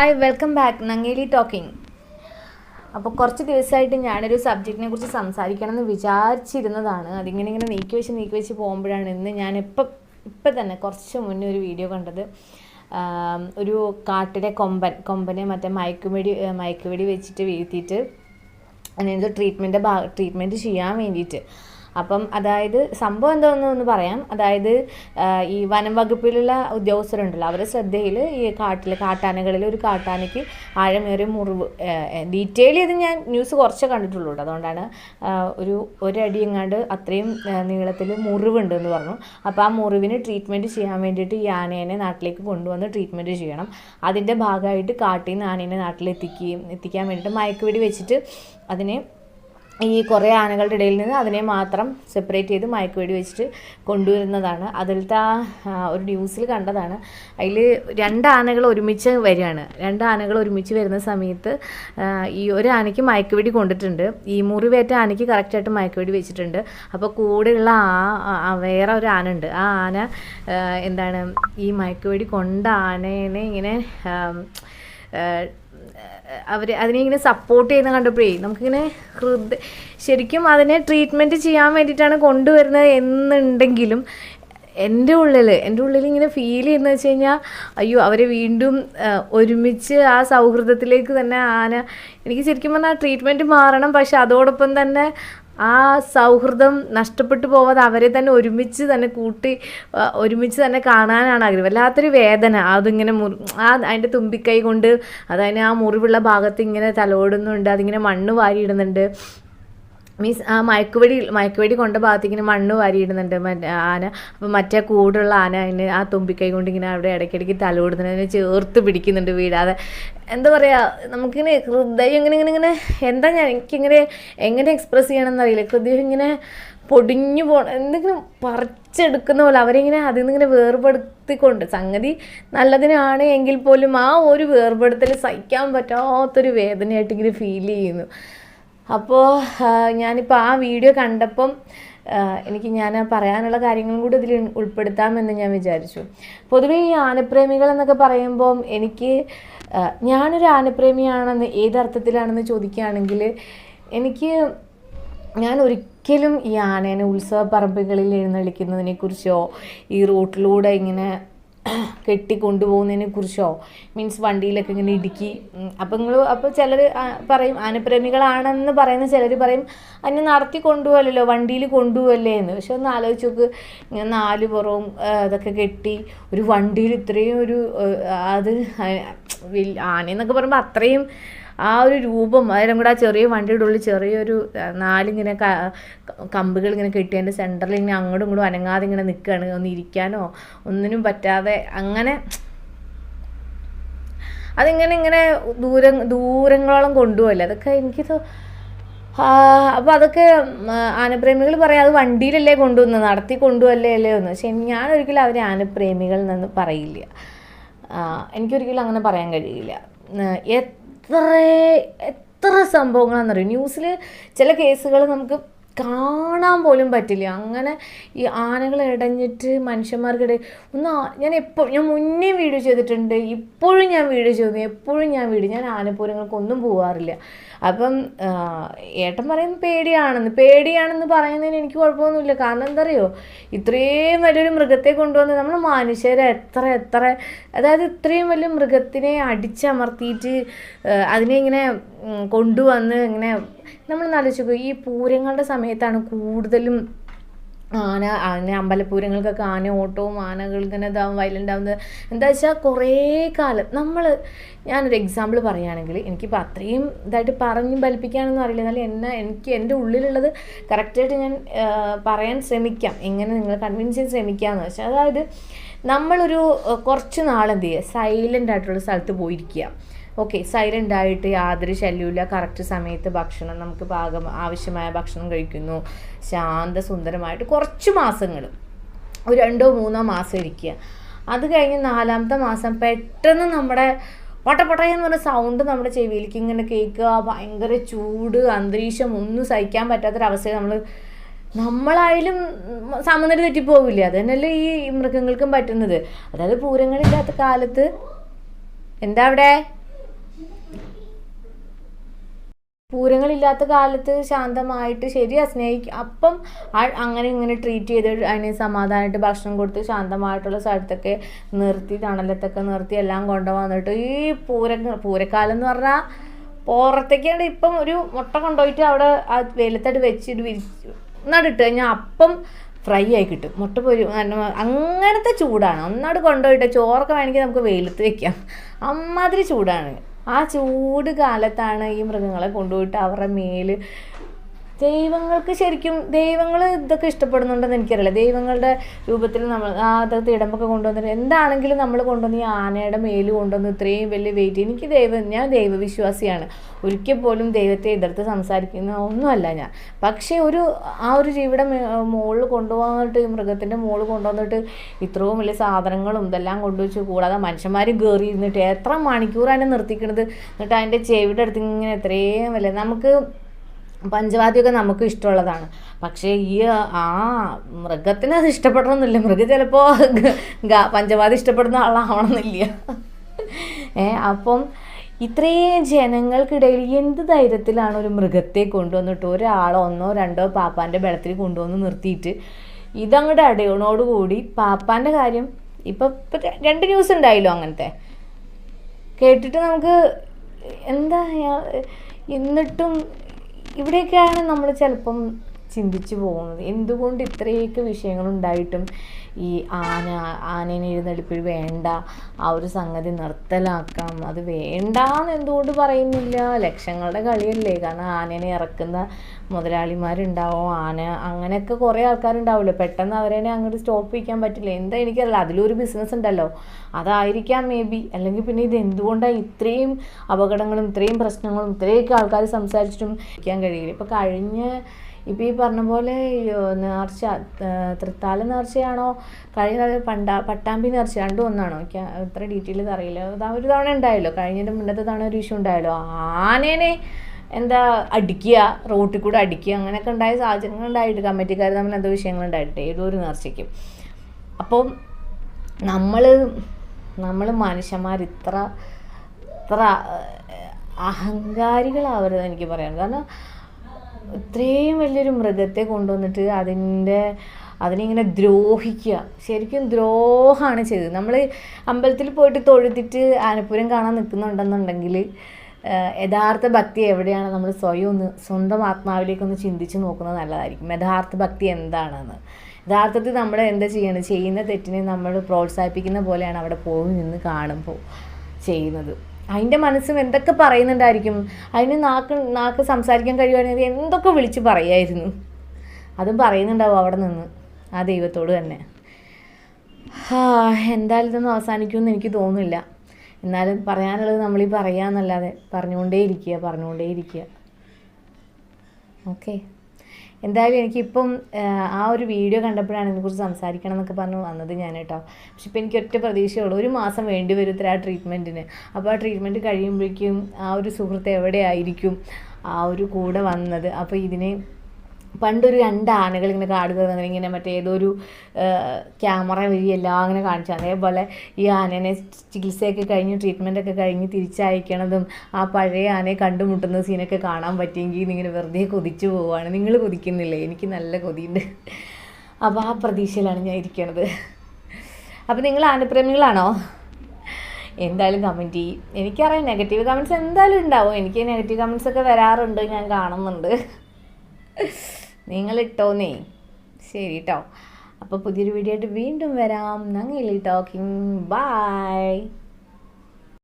Hi welcome back Nangeli talking അപ്പോൾ കുറച്ച് ദിവസമായിട്ട് ഞാനൊരു സബ്ജക്റ്റിനെ കുറിച്ച് സംസാരിക്കണം എന്ന് വിചാരിച്ചിരുന്നതാണ്. അതിങ്ങനെ ഇങ്ങനെ നീക്കി വെച്ച് നീക്കി വെച്ച് പോകുമ്പോഴാണ് ഇന്ന് ഞാൻ ഇപ്പം ഇപ്പം തന്നെ കുറച്ച് മുന്നേ ഒരു വീഡിയോ കണ്ടത്. ഒരു കാട്ടിലെ കൊമ്പൻ കൊമ്പനെ മറ്റേ മയക്കുവെടി മയക്കുവെടി വെച്ചിട്ട് വീഴ്ത്തിയിട്ട് അതിനെന്തോ ട്രീറ്റ്മെന്റ് ഭാ ട്രീറ്റ്മെന്റ് ചെയ്യാൻ വേണ്ടിയിട്ട്. അപ്പം അതായത് സംഭവം എന്താണെന്ന് ഒന്ന് പറയാം. അതായത് ഈ വനം വകുപ്പിലുള്ള ഉദ്യോഗസ്ഥരുണ്ടല്ലോ അവരുടെ ശ്രദ്ധയിൽ ഈ കാട്ടിൽ കാട്ടാനകളിൽ ഒരു കാട്ടാനയ്ക്ക് ആഴമേറിയ മുറിവ് ഡീറ്റെയിൽ ചെയ്ത് ഞാൻ ന്യൂസ് കുറച്ച് കണ്ടിട്ടുള്ളൂ അതുകൊണ്ടാണ് ഒരു ഒരടി എങ്ങാണ്ട് അത്രയും നീളത്തിൽ മുറിവുണ്ട് എന്ന് പറഞ്ഞു. അപ്പോൾ ആ മുറിവിന് ട്രീറ്റ്മെന്റ് ചെയ്യാൻ വേണ്ടിയിട്ട് ഈ ആനേനെ നാട്ടിലേക്ക് കൊണ്ടുവന്ന് ട്രീറ്റ്മെന്റ് ചെയ്യണം. അതിന്റെ ഭാഗമായിട്ട് കാട്ടിൽ നിന്ന് ആനേനെ നാട്ടിലെത്തിക്കുകയും എത്തിക്കാൻ വേണ്ടിയിട്ട് മയക്കുവെടി വെച്ചിട്ട് അതിനെ ഈ കുറേ ആനകളുടെ ഇടയിൽ നിന്ന് അതിനെ മാത്രം സെപ്പറേറ്റ് ചെയ്ത് മയക്കുവെടി വെച്ചിട്ട് കൊണ്ടുവരുന്നതാണ്. അതിലത്തെ ആ ഒരു ന്യൂസിൽ കണ്ടതാണ്. അതിൽ രണ്ട് ആനകൾ ഒരുമിച്ച് വരികയാണ്. രണ്ട് ആനകൾ ഒരുമിച്ച് വരുന്ന സമയത്ത് ഈ ഒരു ആനയ്ക്ക് മയക്കുവെടി കൊണ്ടിട്ടുണ്ട്. ഈ മുറിവേറ്റ ആനയ്ക്ക് കറക്റ്റായിട്ട് മയക്കുവെടി വെച്ചിട്ടുണ്ട്. അപ്പോൾ കൂടെയുള്ള ആ വേറെ ഒരു ആന ഉണ്ട്. ആ ആന എന്താണ് ഈ മയക്കുവെടി കൊണ്ട ആനേനെ ഇങ്ങനെ അവർ അതിനെ ഇങ്ങനെ സപ്പോർട്ട് ചെയ്യുന്ന കണ്ടപ്പോഴേ നമുക്കിങ്ങനെ ഹൃദയ ശരിക്കും അതിനെ ട്രീറ്റ്മെന്റ് ചെയ്യാൻ വേണ്ടിയിട്ടാണ് കൊണ്ടുവരുന്നത് എന്നുണ്ടെങ്കിലും എന്റെ ഉള്ളിൽ എന്റെ ഉള്ളിൽ ഇങ്ങനെ ഫീൽ ചെയ്യുന്നത് വെച്ച് കഴിഞ്ഞാൽ അയ്യോ അവരെ വീണ്ടും ഒരുമിച്ച് ആ സൗഹൃദത്തിലേക്ക് തന്നെ ആന എനിക്ക് ശരിക്കും പറഞ്ഞാൽ ട്രീറ്റ്മെന്റ് മാറണം. പക്ഷെ അതോടൊപ്പം തന്നെ ആ സൗഹൃദം നഷ്ടപ്പെട്ടു പോവാതെ അവരെ തന്നെ ഒരുമിച്ച് തന്നെ കൂട്ടി ഒരുമിച്ച് തന്നെ കാണാനാണ് ആഗ്രഹം. വല്ലാത്തൊരു വേദന. അതിങ്ങനെ മുറി ആ അതിന്റെ തുമ്പിക്കൈ കൊണ്ട് അതായത് ആ മുറിവുള്ള ഭാഗത്ത് ഇങ്ങനെ തലോടുന്നുണ്ട് അതിങ്ങനെ മണ്ണ് വാരിയിടുന്നുണ്ട്. മീൻസ് ആ മയക്കുവെടി മയക്കുവെടി കൊണ്ട ഭാഗത്ത് ഇങ്ങനെ മണ്ണ് വാരിയിടുന്നുണ്ട്. മറ്റേ ആന. അപ്പോൾ മറ്റേ കൂടുള്ള ആന അതിന് ആ തുമ്പിക്കൈ കൊണ്ട് ഇങ്ങനെ അവിടെ ഇടയ്ക്കിടയ്ക്ക് തലോടുന്നുണ്ട് അതിനെ ചേർത്ത് പിടിക്കുന്നുണ്ട് വീടാതെ. എന്താ പറയുക നമുക്കിങ്ങനെ ഹൃദയം ഇങ്ങനെ ഇങ്ങനെ ഇങ്ങനെ എന്താ ഞാൻ എനിക്കിങ്ങനെ എങ്ങനെ എക്സ്പ്രസ് ചെയ്യണമെന്ന് അറിയില്ല. ഹൃദയം ഇങ്ങനെ പൊടിഞ്ഞു പോ എന്തെങ്കിലും പറിച്ചെടുക്കുന്ന പോലെ അവരിങ്ങനെ അതിൽ നിന്നിങ്ങനെ വേർപെടുത്തിക്കൊണ്ട്. സംഗതി നല്ലതിനാണ് എങ്കിൽ പോലും ആ ഒരു വേർപെടുത്തൽ സഹിക്കാൻ പറ്റാത്തൊരു വേദനയായിട്ട് ഇങ്ങനെ ഫീൽ ചെയ്യുന്നു. അപ്പോൾ ഞാനിപ്പോൾ ആ വീഡിയോ കണ്ടപ്പം എനിക്ക് ഞാൻ പറയാനുള്ള കാര്യങ്ങളും കൂടി ഇതിൽ ഉൾപ്പെടുത്താമെന്ന് ഞാൻ വിചാരിച്ചു. പൊതുവേ ഈ ആനപ്രേമികൾ എന്നൊക്കെ പറയുമ്പോൾ എനിക്ക് ഞാനൊരു ആനപ്രേമിയാണെന്ന് ഏതർത്ഥത്തിലാണെന്ന് ചോദിക്കുകയാണെങ്കിൽ എനിക്ക് ഞാൻ ഒരിക്കലും ഈ ആനേനെ ഉത്സവ പറമ്പുകളിൽ എഴുന്നള്ളിക്കുന്നതിനെ ഈ റൂട്ടിലൂടെ ഇങ്ങനെ കെട്ടിക്കൊണ്ടുപോകുന്നതിനെ കുറിച്ചോ മീൻസ് വണ്ടിയിലൊക്കെ ഇങ്ങനെ ഇടുക്കി. അപ്പം നിങ്ങൾ അപ്പോൾ ചിലർ പറയും ആനപ്രേമികളാണെന്ന് പറയുന്ന ചിലർ പറയും അതിനെ നടത്തി കൊണ്ടുപോകല്ലോ വണ്ടിയിൽ കൊണ്ടുപോകല്ലേ? എന്ന്. പക്ഷെ ഒന്ന് ആലോചിച്ച് നോക്ക് ഇങ്ങനെ നാല് പുറവും അതൊക്കെ കെട്ടി ഒരു വണ്ടിയിൽ ഇത്രയും ഒരു അത് ആനയെന്നൊക്കെ പറയുമ്പോൾ അത്രയും ആ ഒരു രൂപം അതിലും കൂടെ ആ ചെറിയ വണ്ടിയുടെ ഉള്ളിൽ ചെറിയൊരു നാലിങ്ങനെ കമ്പുകൾ ഇങ്ങനെ കെട്ടി അതിന്റെ സെന്ററിൽ ഇങ്ങനെ അങ്ങോട്ടും ഇങ്ങോട്ടും അനങ്ങാതെ ഇങ്ങനെ നിൽക്കുകയാണ് ഒന്ന് ഇരിക്കാനോ ഒന്നിനും പറ്റാതെ അങ്ങനെ അതിങ്ങനെ ഇങ്ങനെ ദൂരം ദൂരങ്ങളോളം കൊണ്ടുപോകല്ലേ അതൊക്കെ എനിക്ക് അപ്പോൾ അതൊക്കെ ആനപ്രേമികൾ പറയാം അത് വണ്ടിയിലല്ലേ കൊണ്ടുവന്ന് നടത്തി കൊണ്ടുവല്ലേ അല്ലേ? എന്ന്. പക്ഷെ ഞാൻ ഒരിക്കലും അവരെ ആനപ്രേമികൾ എന്നൊന്നും പറയില്ല. എനിക്കൊരിക്കലും അങ്ങനെ പറയാൻ കഴിയില്ല. എത്ര എത്ര സംഭവങ്ങളാണെന്നറിയോ? ന്യൂസിൽ ചില കേസുകൾ നമുക്ക് കാണാൻ പോലും പറ്റില്ല. അങ്ങനെ ഈ ആനകൾ ഇടഞ്ഞിട്ട് മനുഷ്യന്മാർക്കിടെ ഒന്ന് ഞാൻ എപ്പോഴും ഞാൻ മുന്നേ വീഡിയോ ചെയ്തിട്ടുണ്ട്. ഇപ്പോഴും ഞാൻ വീഡിയോ ചെയ്തു. എപ്പോഴും ഞാൻ വീഡിയോ ഞാൻ ആനപ്പൂരങ്ങൾക്കൊന്നും പോകാറില്ല അപ്പം ഏട്ടൻ പറയുന്നത് പേടിയാണെന്ന് പേടിയാണെന്ന് പറയുന്നതിന് എനിക്ക് കുഴപ്പമൊന്നുമില്ല. കാരണം എന്താ അറിയോ ഇത്രയും വലിയൊരു മൃഗത്തെ കൊണ്ടുവന്ന് നമ്മൾ മനുഷ്യരെ എത്ര എത്ര അതായത് ഇത്രയും വലിയ മൃഗത്തിനെ അടിച്ചമർത്തിയിട്ട് അതിനെ ഇങ്ങനെ കൊണ്ടുവന്ന് ഇങ്ങനെ നമ്മൾ ആലോചിച്ചു ഈ പൂരങ്ങളുടെ സമയത്താണ് കൂടുതലും ആന ആന അമ്പലപ്പൂരങ്ങൾക്കൊക്കെ ആന ഓട്ടവും ആനകൾ ഇങ്ങനെ ഇതാവും വയലന്റ് ആവുന്നത് എന്താ വെച്ചാൽ കുറേ കാലം നമ്മൾ ഞാനൊരു എക്സാമ്പിൾ പറയുകയാണെങ്കിൽ എനിക്കിപ്പോൾ അത്രയും ഇതായിട്ട് പറഞ്ഞ് ഫലിപ്പിക്കാനൊന്നും അറിയില്ല. എന്നാലും എന്നെ എനിക്ക് എന്റെ ഉള്ളിലുള്ളത് കറക്റ്റായിട്ട് ഞാൻ പറയാൻ ശ്രമിക്കാം. എങ്ങനെ നിങ്ങൾ കൺവിൻസ് ചെയ്യാൻ ശ്രമിക്കാമെന്ന് വെച്ചാൽ അതായത് നമ്മളൊരു കുറച്ച് നാളെന്ത് ചെയ്യുക സൈലന്റ് ആയിട്ടുള്ള സ്ഥലത്ത് പോയിരിക്കുക. ഓക്കെ സൈലന്റ് ആയിട്ട് യാതൊരു ശല്യമില്ല കറക്റ്റ് സമയത്ത് ഭക്ഷണം നമുക്ക് പാകം ആവശ്യമായ ഭക്ഷണം കഴിക്കുന്നു. ശാന്ത സുന്ദരമായിട്ട് കുറച്ച് മാസങ്ങൾ ഒരു രണ്ടോ മൂന്നോ മാസം ഇരിക്കുക. അത് കഴിഞ്ഞ് നാലാമത്തെ മാസം പെട്ടെന്ന് നമ്മുടെ പട്ടപ്പട്ടയെന്ന് പറഞ്ഞ സൗണ്ട് നമ്മുടെ ചെവിയിലേക്ക് ഇങ്ങനെ കേൾക്കുക. ഭയങ്കര ചൂട് അന്തരീക്ഷം ഒന്നും സഹിക്കാൻ പറ്റാത്തൊരവസ്ഥയിൽ നമ്മൾ നമ്മളായാലും സമനില തെറ്റിപ്പോവില്ല? അത് തന്നെയല്ലേ ഈ മൃഗങ്ങൾക്കും പറ്റുന്നത്. അതായത് പൂരങ്ങളില്ലാത്ത കാലത്ത് എന്താ അവിടെ? പൂരങ്ങളില്ലാത്ത കാലത്ത് ശാന്തമായിട്ട് ശരിയാ സ്നേഹിക്കും അപ്പം അങ്ങനെ ഇങ്ങനെ ട്രീറ്റ് ചെയ്ത് അതിനെ സമാധാനമായിട്ട് ഭക്ഷണം കൊടുത്ത് ശാന്തമായിട്ടുള്ള സ്ഥലത്തൊക്കെ നിർത്തി തണലത്തൊക്കെ നിർത്തി എല്ലാം കൊണ്ടുവന്നിട്ട് ഈ പൂര പൂരക്കാലം എന്ന് പറഞ്ഞാൽ പുറത്തേക്കാണ് ഇപ്പം ഒരു മുട്ട കൊണ്ടുപോയിട്ട് അവിടെ ആ വെയിലത്തോട്ട് വെച്ചിട്ട് വിരിച്ച് നടിട്ട് കഴിഞ്ഞാൽ അപ്പം ഫ്രൈ ആയി കിട്ടും. മുട്ട പൊരി അങ്ങനത്തെ ചൂടാണ്. ഒന്നാട് കൊണ്ടുപോയിട്ട് ചോറൊക്കെ വേണമെങ്കിൽ നമുക്ക് വെയിലത്ത് വെക്കാം. അമ്മാതിരി ചൂടാണ്. ആ ചൂട് കാലത്താണ് ഈ മൃഗങ്ങളെ കൊണ്ടുപോയിട്ട് അവരുടെ മേൽ ദൈവങ്ങൾക്ക് ശരിക്കും ദൈവങ്ങൾ ഇതൊക്കെ ഇഷ്ടപ്പെടുന്നുണ്ടെന്ന് എനിക്കറിയില്ല. ദൈവങ്ങളുടെ രൂപത്തിൽ നമ്മൾ ആ അതൊക്കെ ഇടമ്പൊക്കെ കൊണ്ടുവന്നിട്ട് എന്താണെങ്കിലും നമ്മൾ കൊണ്ടുവന്ന് ഈ ആനയുടെ മേൽ കൊണ്ടുവന്ന് ഇത്രയും വലിയ വെയിറ്റ് എനിക്ക് ദൈവം ഞാൻ ദൈവവിശ്വാസിയാണ്. ഒരിക്കൽ പോലും ദൈവത്തെ എതിർത്ത് സംസാരിക്കുന്ന ഒന്നുമല്ല ഞാൻ. പക്ഷേ ഒരു ആ ഒരു ജീവിയുടെ മുകളിൽ കൊണ്ടുവന്നിട്ട് മൃഗത്തിന്റെ മുകളിൽ കൊണ്ടുവന്നിട്ട് ഇത്രയും വലിയ സാധനങ്ങളും ഇതെല്ലാം കൊണ്ടുവച്ച് കൂടാതെ മനുഷ്യന്മാർ കയറി ഇരുന്നിട്ട് എത്ര മണിക്കൂറാണ് നിർത്തിക്കണത്? എന്നിട്ട് അതിന്റെ ചെവിയുടെ അടുത്ത് ഇങ്ങനെ എത്രയും വലിയ നമുക്ക് പഞ്ചവാദ്യമൊക്കെ നമുക്ക് ഇഷ്ടമുള്ളതാണ്. പക്ഷേ ഈ ആ മൃഗത്തിന് അത് ഇഷ്ടപ്പെടണമെന്നില്ല മൃഗം ചിലപ്പോൾ പഞ്ചവാദ്യം ഇഷ്ടപ്പെടുന്ന ആളാവണമെന്നില്ല. ഏ അപ്പം ഇത്രയും ജനങ്ങൾക്കിടയിൽ എന്ത് ധൈര്യത്തിലാണ് ഒരു മൃഗത്തെ കൊണ്ടുവന്നിട്ട് ഒരാളോ ഒന്നോ രണ്ടോ പാപ്പാന്റെ ബലത്തിൽ കൊണ്ടുവന്ന് നിർത്തിയിട്ട് ഇതങ്ങോട്ട് അടയണോടുകൂടി പാപ്പാന്റെ കാര്യം ഇപ്പം ഇപ്പം രണ്ട് ന്യൂസ് ഉണ്ടായില്ലോ അങ്ങനത്തെ. കേട്ടിട്ട് നമുക്ക് എന്താ എന്നിട്ടും ഇവിടെയൊക്കെയാണ് നമ്മൾ ചിലപ്പം ചിന്തിച്ചു പോകുന്നത്. എന്തുകൊണ്ട് ഇത്രയൊക്കെ വിഷയങ്ങളുണ്ടായിട്ടും ഈ ആന ആനേനെ എഴുന്നള്ളിപ്പിൽ വേണ്ട ആ ഒരു സംഗതി നിർത്തലാക്കാം അത് വേണ്ടാന്ന് എന്തുകൊണ്ട് പറയുന്നില്ല? ലക്ഷങ്ങളുടെ കളിയല്ലേ. കാരണം ആനേനെ ഇറക്കുന്ന മുതലാളിമാരുണ്ടാവും ആന അങ്ങനെയൊക്കെ കുറേ ആൾക്കാരുണ്ടാവുമല്ലോ പെട്ടെന്ന് അവരെ അങ്ങോട്ട് സ്റ്റോപ്പ് ചെയ്യാൻ പറ്റില്ല? എന്താ എനിക്കറിയില്ല. അതിലൊരു ബിസിനസ് ഉണ്ടല്ലോ. അതായിരിക്കാം മേ ബി അല്ലെങ്കിൽ പിന്നെ ഇത് എന്തുകൊണ്ടാണ് ഇത്രയും അപകടങ്ങളും ഇത്രയും പ്രശ്നങ്ങളും ഇത്രയൊക്കെ ആൾക്കാർ സംസാരിച്ചിട്ടും കഴിയില്ല. ഇപ്പോൾ കഴിഞ്ഞ ഇപ്പോൾ ഈ പറഞ്ഞ പോലെ നേർച്ച തൃത്താല നേർച്ചയാണോ കഴിഞ്ഞ പണ്ട പട്ടാമ്പി നേർച്ച രണ്ടും ഒന്നാണോ? എനിക്ക് അത്ര ഡീറ്റെയിൽ അറിയില്ല. ഒരു തവണ ഉണ്ടായല്ലോ. കഴിഞ്ഞതിന്റെ മുന്നത്തെ തവണ ഒരു ഇഷ്യൂ ഉണ്ടായല്ലോ. ആനേനെ എന്താ അടിക്കുക റോട്ടിൽ കൂടെ അടിക്കുക അങ്ങനെയൊക്കെ ഉണ്ടായ സാഹചര്യങ്ങൾ ഉണ്ടായിട്ട് കമ്മിറ്റിക്കാർ തമ്മിൽ എന്തോ വിഷയങ്ങൾ ഉണ്ടായിട്ട് ഏതോ ഒരു നേർച്ചയ്ക്കും. അപ്പം നമ്മൾ നമ്മൾ മനുഷ്യന്മാർ ഇത്ര ഇത്ര അഹങ്കാരികളാവരുത് എനിക്ക് പറയാൻ. കാരണം ഇത്രയും വലിയൊരു മൃഗത്തെ കൊണ്ടുവന്നിട്ട് അതിന്റെ അതിനിങ്ങനെ ദ്രോഹിക്കുക. ശരിക്കും ദ്രോഹമാണ് ചെയ്തത്. നമ്മൾ അമ്പലത്തിൽ പോയിട്ട് തൊഴുതിട്ട് ആനപ്പുരം കാണാൻ നിൽക്കുന്നുണ്ടെന്നുണ്ടെങ്കിൽ യഥാർത്ഥ ഭക്തി എവിടെയാണ്? നമ്മൾ സ്വയം ഒന്ന് സ്വന്തം ആത്മാവിലേക്കൊന്ന് ചിന്തിച്ച് നോക്കുന്നത് നല്ലതായിരിക്കും. യഥാർത്ഥ ഭക്തി എന്താണെന്ന്. യഥാർത്ഥത്തിൽ നമ്മൾ എന്താ ചെയ്യണം ചെയ്യുന്ന തെറ്റിനെ നമ്മൾ പ്രോത്സാഹിപ്പിക്കുന്ന പോലെയാണ് അവിടെ പോയി നിന്ന് കാണുമ്പോൾ ചെയ്യുന്നത്. അതിന്റെ മനസ്സും എന്തൊക്കെ പറയുന്നുണ്ടായിരിക്കും? അതിന് നാക്ക് നാക്ക് സംസാരിക്കാൻ കഴിയുവാണെങ്കിൽ എന്തൊക്കെ വിളിച്ച് പറയായിരുന്നു? അതും പറയുന്നുണ്ടാവും അവിടെ നിന്ന് ആ ദൈവത്തോട് തന്നെ. എന്തായാലും ഇതൊന്നും അവസാനിക്കുമെന്ന് എനിക്ക് തോന്നുന്നില്ല. എന്നാലും പറയാനുള്ളത് നമ്മൾ ഈ പറയാന്നല്ലാതെ പറഞ്ഞുകൊണ്ടേ ഇരിക്കുക പറഞ്ഞുകൊണ്ടേ ഇരിക്കുക ഓക്കെ. എന്തായാലും എനിക്കിപ്പം ആ ഒരു വീഡിയോ കണ്ടപ്പോഴാണ് ഇതിനെക്കുറിച്ച് സംസാരിക്കണം എന്നൊക്കെ പറഞ്ഞ് വന്നത് ഞാൻ കേട്ടോ പക്ഷെ ഇപ്പം എനിക്ക് ഒറ്റ പ്രതീക്ഷയുള്ളൂ. ഒരു മാസം വേണ്ടി വരും ഇത്ര ആ ട്രീറ്റ്മെന്റിന് അപ്പോൾ ആ ട്രീറ്റ്മെന്റ് കഴിയുമ്പോഴേക്കും ആ ഒരു സുഹൃത്ത് എവിടെയായിരിക്കും ആ ഒരു കൂടെ വന്നത്? അപ്പോൾ ഇതിനെ പണ്ടൊരു രണ്ട് ആനകൾ ഇങ്ങനെ കാട് കയറുന്നത് ഇങ്ങനെ മറ്റേ ഏതോ ഒരു ക്യാമറ വഴി എല്ലാം അങ്ങനെ കാണിച്ചു. അതേപോലെ ഈ ആനേനെ ചികിത്സയൊക്കെ കഴിഞ്ഞ് ട്രീറ്റ്മെന്റ് ഒക്കെ കഴിഞ്ഞ് തിരിച്ചയക്കണതും ആ പഴയ ആനയെ കണ്ടുമുട്ടുന്ന സീനൊക്കെ കാണാൻ പറ്റിയെങ്കിൽ ഇങ്ങനെ വെറുതെ കൊതിച്ചു പോവുകയാണ്. നിങ്ങൾ കൊതിക്കുന്നില്ലേ? എനിക്ക് നല്ല കൊതിയുണ്ട്. അപ്പോൾ ആ പ്രതീക്ഷയിലാണ് ഞാൻ ഇരിക്കണത്. അപ്പോൾ നിങ്ങൾ ആനപ്രേമികളാണോ? എന്തായാലും കമന്റ് ചെയ്യും. എനിക്കറിയാം നെഗറ്റീവ് കമന്റ്സ് എന്തായാലും ഉണ്ടാവും. എനിക്ക് നെഗറ്റീവ് കമന്റ്സ് ഒക്കെ വരാറുണ്ട് ഞാൻ കാണുന്നുണ്ട്. നിങ്ങൾ ഇട്ടോന്നേ ശരി കേട്ടോ അപ്പോൾ പുതിയൊരു വീഡിയോ ആയിട്ട് വീണ്ടും വരാം. നങ്ങലി ടോക്കിംഗ്. ബൈ.